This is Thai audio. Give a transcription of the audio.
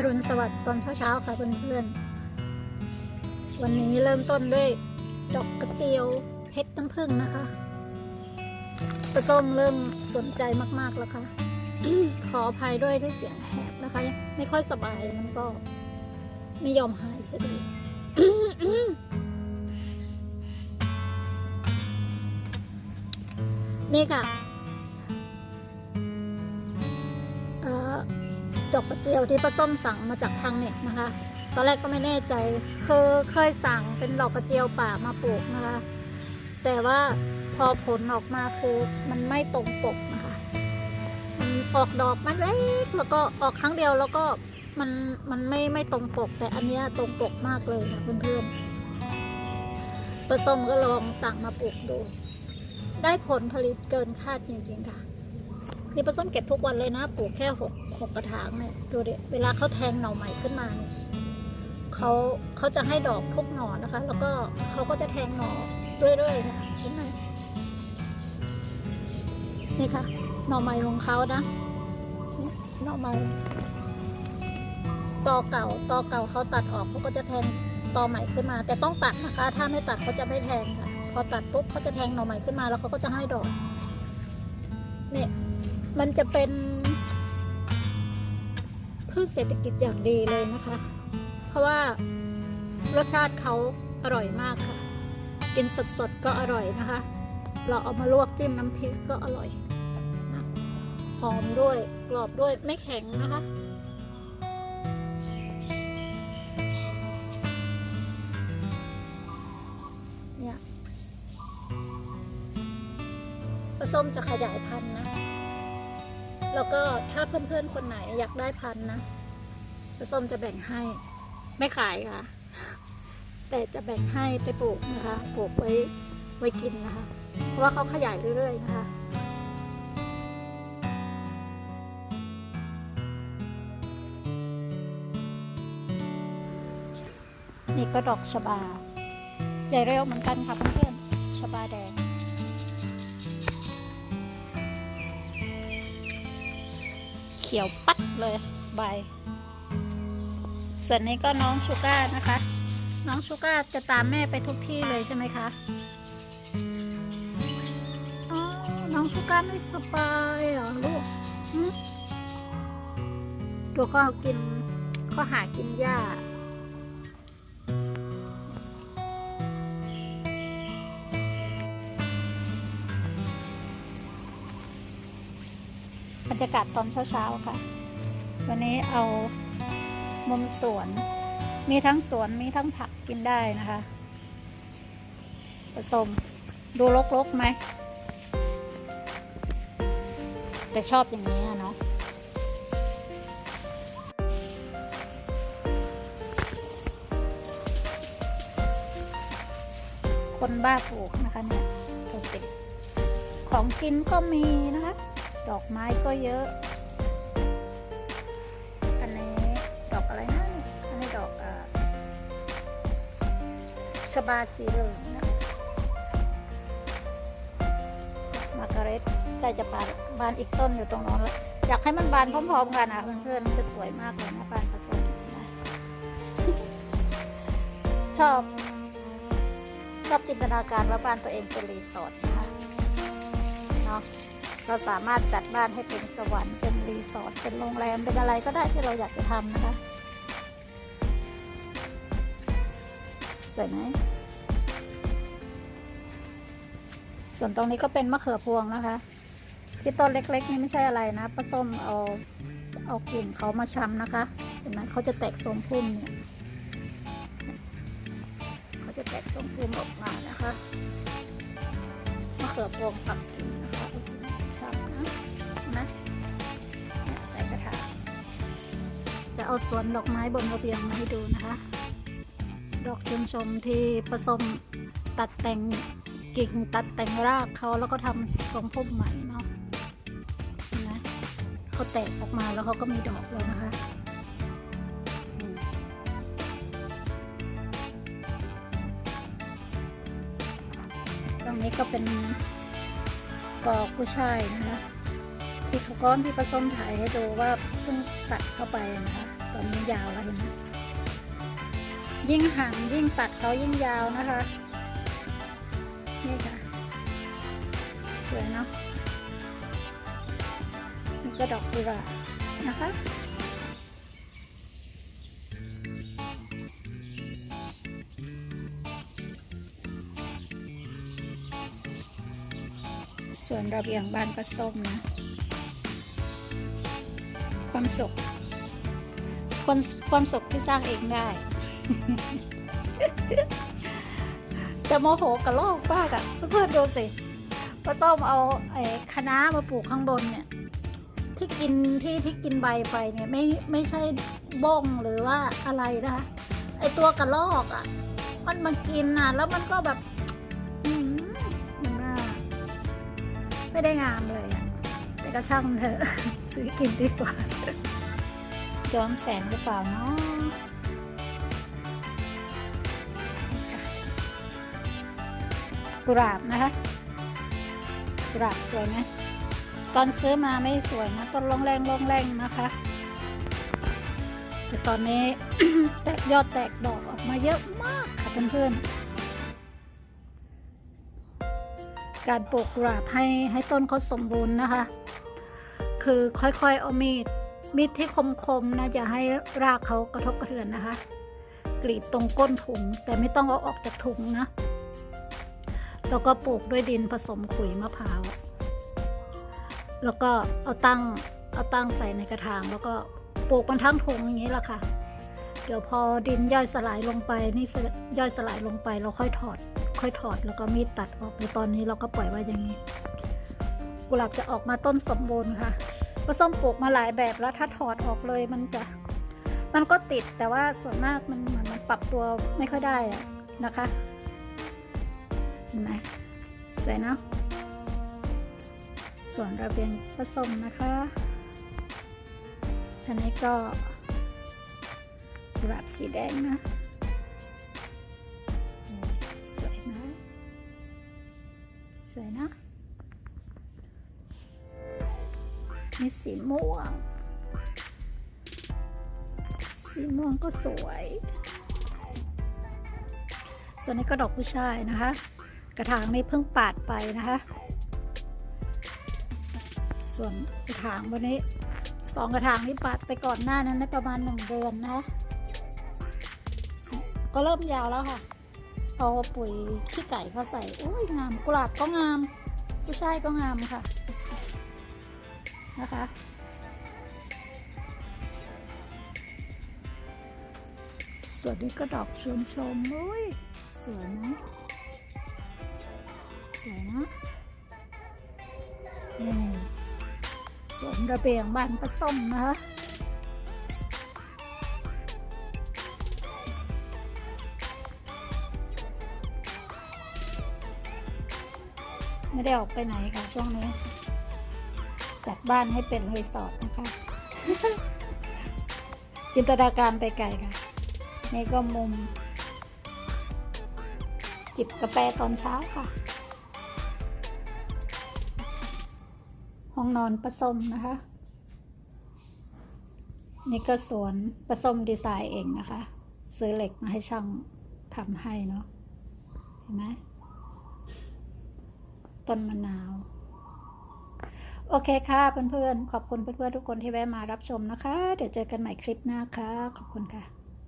อรุณสวัสดิ์ตอนเช้าๆค่ะเพื่อนๆ วันนี้เริ่มต้นด้วยดอกกระเจียวเพชรน้ำผึ้งนะคะประส้มเริ่มสนใจมากๆแล้วค่ะ ขออภัยด้วยที่เสียงแหบนะคะ ไม่ค่อยสบายมันก็ไม่ยอมหายสักทีนี่ค่ะ ดอกกระเจียวที่ป้าส้มสั่งมาจากทางเน็ตนะคะ ตอนแรกก็ไม่แน่ใจคือเคยสั่งเป็นดอกกระเจียวป่ามาปลูกนะคะ แต่ว่าพอผลออกมาคือมันไม่ตรงปกนะคะมันออกดอกมันเล็กแล้วก็ออกครั้งเดียวแล้วก็มันมันไม่ไม่ตรงปก แต่อันนี้ตรงปกมากเลยค่ะเพื่อนๆป้าส้มก็ลองสั่งมาปลูกดู ได้ผลผลิตเกินคาดจริงๆค่ะ นี่ปลาส้มเก็บทุกวันเลยนะปลูกแค่หกหกกระถางเนี่ยดูดิเวลาเขาแทงหน่อใหม่ขึ้นมาเนี่ยเขาเขาจะให้ดอกทุกหน่อนะคะ แล้วก็เขาก็จะแทงหน่อเรื่อยๆค่ะเห็นไหมนี่ค่ะ หน่อใหม่ของเขานะนี่หน่อใหม่ตอเก่าตอเก่าเขาตัดออกเขาก็จะแทงตอใหม่ขึ้นมา แต่ต้องตัดนะคะ ถ้าไม่ตัดเขาจะไม่แทงค่ะ พอตัดปุ๊บเขาจะแทงหน่อใหม่ขึ้นมาแล้วเขาก็จะให้ดอกเนี่ย มันจะเป็นพืชเศรษฐกิจอย่างดีเลยนะคะ เพราะว่ารสชาติเขาอร่อยมากค่ะ กินสดๆก็อร่อยนะคะ เราเอามาลวกจิ้มน้ำพริกก็อร่อยนะหอมด้วยกรอบด้วยไม่แข็งนะคะเนี่ยปลาส้มจะขยายพันธุ์นะ แล้วก็ถ้าเพื่อนๆคนไหนอยากได้พันธุ์นะปลาส้มจะแบ่งให้ไม่ขายค่ะ แต่จะแบ่งให้ไปปลูกนะคะปลูกไว้ไว้กินนะคะ เพราะว่าเขาขยายเรื่อยๆนะคะนี่ก็ดอกชบาใหญ่เร็วเหมือนกันค่ะเพื่อนๆชบาแดง ขียวปัดเลยใบ ส่วนนี้ก็น้องชูก้านะคะ น้องชูก้าจะตามแม่ไปทุกที่เลยใช่ไหมคะอ๋อน้องชูก้าไม่สบายเหรอลูกดูเขากินเขาหากินหญ้า รรยากาศตอนเช้าๆค่ะ วันนี้เอามุมสวน มีทั้งสวนมีทั้งผักกินได้นะคะผสมดูรกๆไหม แต่ชอบอย่างนี้เนาะคนบ้าปลูกนะคะเนี่ยดูสิของกินก็มีนะคะ ดอกไม้ก็เยอะ อันนี้ดอกอะไรนะอันนี้ดอกอาชบาสีเหลืองนะมาร์การเรตใกล้จะบานบานอีกต้นอยู่ตรงโน้นแล้วอยากให้มันบานพร้อมๆกันนะเพื่อนๆมันจะสวยมากเลยนะบานผสมนะชอบชอบจินตนาการว่าบ้านตัวเองเป็นรีสอร์ทนะคะเนาะ เราสามารถจัดบ้านให้เป็นสวรรค์เป็นรีสอร์ทเป็นโรงแรมเป็นอะไรก็ได้ที่เราอยากจะทำนะคะสวยไหมส่วนตรงนี้ก็เป็นมะเขือพวงนะคะที่ต้นเล็ก ๆ นี่ไม่ใช่อะไรนะป้าส้มเอาเอากิ่งเขามาช้ำนะคะ เห็นไหมเขาจะแตกทรงพุ่มเนี่ยเขาจะแตกทรงพุ่มออกมานะคะมะเขือพวงปักกิ่งนะคะ ชำนนะใส่กระถางจะเอาสวนดอกไม้บนระเบียงมาให้ดูนะคะ ดอกชมชมที่ผสมตัดแต่งกิ่งตัดแต่งรากเขาแล้วก็ทำทรงพุ่มใหม่เนาะเห็นะเขาแตกออกมาแล้วเขาก็มีดอกแล้วนะคะตรงนี้ก็เป็น กอกผู้ชายนะคะที่เขาก้อนที่ผสมถ่ายให้ดูว่าเพิ่งตัดเข้าไปนะคะตอนนี้ยาวแล้วเห็นไหมยิ่งหั่นยิ่งตัดเขายิ่งยาวนะคะนี่ค่ะสวยเนาะนี่ก็ดอกกุหลาบนะคะ ส่วนระเบียงบ้านป้าส้มนะ ความสุขความความสุขที่สร้างเองได้ แต่โมโหกับลอกมากอะเพื่อนๆดูสิป้าส้มเอาไอ้คะน้ามาปลูกข้างบนเนี่ย ที่กินที่ที่กินใบไปเนี่ยไม่ไม่ใช่บ้งหรือว่าอะไรนะคะไอตัวกระลอกอะ่ะ มันมากินน่ะ แล้วมันก็แบบ ไม่ได้งามเลยอะ่ะแต่ก็ช่างมันเถอะ ซื้อกินดีกว่าย้อมแสงหรือเปล่าเนาะกุหลาบนะคะกุหลาบสวยไหมตอนซื้อมาไม่สวยนะต้นลงแรงลงแรงนะคะแต่ตอนนี้ แตกยอดแตกดอกออกมาเยอะมากค่ะเพื่อนๆ การปลูกกุหลาบให้ให้ต้นเขาสมบูรณ์นะคะ คือค่อยๆเอามีดมีดที่คมๆนะอย่าให้รากเขากระทบกระเทือนนะคะ กรีดตรงก้นถุงแต่ไม่ต้องเอาออกจากถุงนะ แล้วก็ปลูกด้วยดินผสมขุยมะพร้าว แล้วก็เอาตั้งเอาตั้งใส่ในกระถาง แล้วก็ปลูกมันทั้งถุงอย่างนี้แหละค่ะ เดี๋ยวพอดินย่อยสลายลงไปนี่ย่อยสลายลงไปเราค่อยถอด ค่อยถอดแล้วก็มีดตัดออกในตอนนี้เราก็ปล่อยไว้อย่างนี้ กุหลาบจะออกมาต้นสมบูรณ์ค่ะผสมปลูกมาหลายแบบแล้วถ้าถอดออกเลยมันจะมันก็ติดแต่ว่าส่วนมากมันเหมือนมันปรับตัวไม่ค่อยได้อะนะคะเห็นไหมสวยเนาะส่วนระเบียงผสมนะคะอันนี้ก็กราบสีแดงนะ สวยนะมีสีม่วง สีม่วงก็สวย ส่วนนี้ก็ดอกผู้ชายนะคะ กระถางนี้เพิ่งปาดไปนะคะ ส่วนกระถางวันนี้สองกระถางที่ปัดไปก่อนหน้านั้นได้ประมาณหนึ่งเดือนนะ ก็เริ่มยาวแล้วค่ะ เอปุ๋ยขี้ไก่เขาใส่โอ้ยงามกุหลาบก็งามผู้ชายก็งามค่ะนะคะส่วนนี้ก็ดอกชมชมๆโอ้ยสวยไหมสวยนะนี่สวนระเบียงบ้านป้าส้มนะคะ ไม่ได้ออกไปไหนค่ะช่วงนี้ จัดบ้านให้เป็นรีสอร์ทนะคะ จินตนาการไปไกลค่ะ นี่ก็มุม จิบกาแฟตอนเช้าค่ะ ห้องนอนประสมนะคะ นี่ก็สวนประสมดีไซน์เองนะคะ ซื้อเหล็กมาให้ช่างทำให้เนาะเห็นไหม ต้นมะนาว โอเคค่ะเพื่อนๆ ขอบคุณเพื่อนๆทุกคนที่แวะมารับชมนะคะ เดี๋ยวเจอกันใหม่คลิปหน้าค่ะ ขอบคุณค่ะ